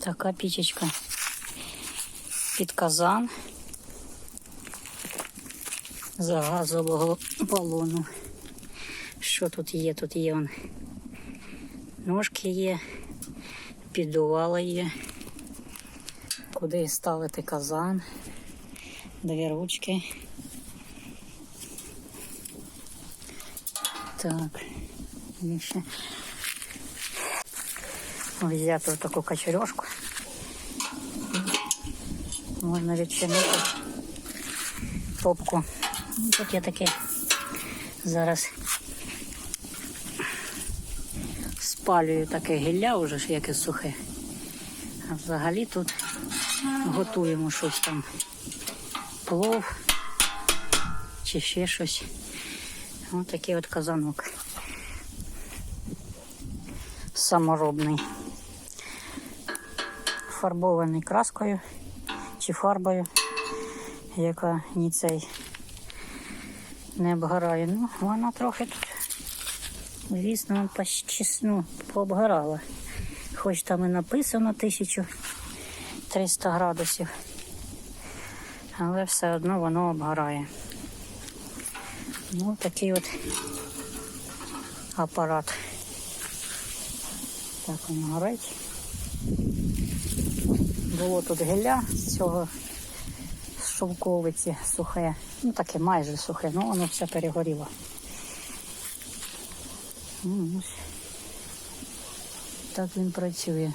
Така пічечка під казан з газового балону. Що тут є? Тут є он. ножки є, піддувало є. Куди ставити казан, дві ручки. Так, ще взяти таку качерьошку. Можна відчинити топку. Ну, Тут є таке зараз спалюю таке гілля вже яке сухе. А взагалі тут готуємо щось там. Плов чи ще щось. Ось такий от казанок. Саморобний. Фарбований краскою чи фарбою, яка ні цей не обгорає. Ну, вона трохи тут, звісно, ну, пообгорала. Хоч там і написано 1300 градусів, але все одно воно обгорає. Ну, такий от апарат. Так воно горить. Було тут гілля з цього з шовковиці сухе. Ну таке майже сухе, ну воно все перегоріло. Так він працює.